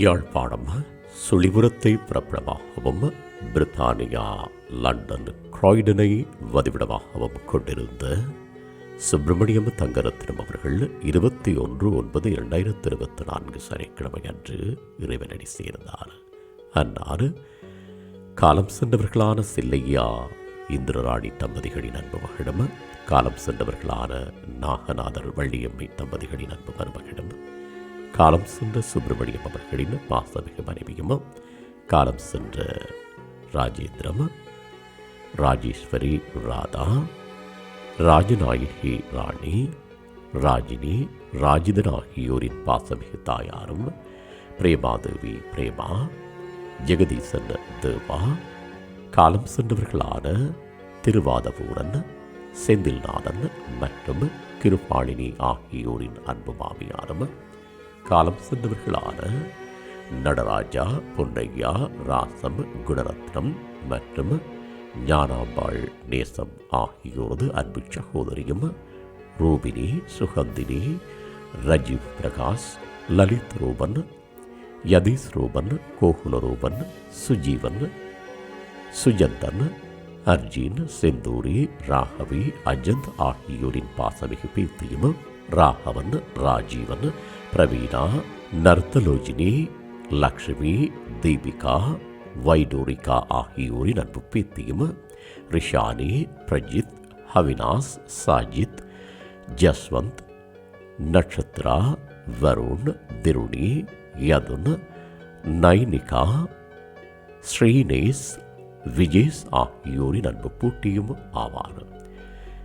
யாழ்ப்பாணம் சுழிபுரத்தை பிரபலமாகவும் பிரித்தானியா London கிராய்டனை வதிவிடமாகவும் கொண்டிருந்த சுப்பிரமணியம் தங்கரத்னம் அவர்கள் இருபத்தி ஒன்று ஒன்பது இரண்டாயிரத்தி இருபத்தி நான்கு சனிக்கிழமை அன்று இறைவனடி சேர்ந்தார். அன்னார் காலம் சென்றவர்களான சில்லையா இந்திரராணி தம்பதிகளின் அன்பு மகளிடம் காலம் சென்றவர்களான நாகநாதர் வள்ளியம்மை தம்பதிகளின் அன்பு மருமகளிடம் காலம் சென்ற சுப்பிரமணியம் அவர்களின் பாசமிகு மனைவியும் காலம் சென்ற ராஜேந்திரம் ராஜேஸ்வரி ராதா ராஜநாயகி ராணி ராஜினி ராஜிதன் ஆகியோரின் பாசமிகு தாயாரும் பிரேமாதேவி பிரேமா ஜெகதீசன் தேவா காலம் சென்றவர்களான திருவாதபூரன் செந்தில்நாதன் மற்றும் கிருபாளினி ஆகியோரின் அன்பு மாமியாரும் காலம் சென்றவர்களான நடராஜா பொன்னையா ராசம் குணரத்னம் மற்றும் ஞானாம்பாள் நேசம் ஆகியோரது அன்பு சகோதரியும் ரூபினி சுகந்தினி ரஜீவ் பிரகாஷ் லலித் ரூபன் யதீஷ் ரூபன் கோகுல ரூபன் சுஜீவன் சுஜந்தன் அர்ஜீன் செந்தூரி ராகவி அஜந்த் ஆகியோரின் பாசமிகு பேத்தியும் ராகவன் ராஜீவன் பிரவீனா நர்த்தலோஜினி லக்ஷ்மி தீபிகா வைடூரிகா ஆகியோரின் அன்பு பேத்தியும் ரிஷானி பிரஜித் ஹவினாஸ் சாஜித் ஜஸ்வந்த் நட்சத்ரா வருண் திருணி யதுன் நைனிகா ஸ்ரீநேஸ் விஜேஷ் ஆகியோரின் அன்பு பூட்டியும் ஆவார்.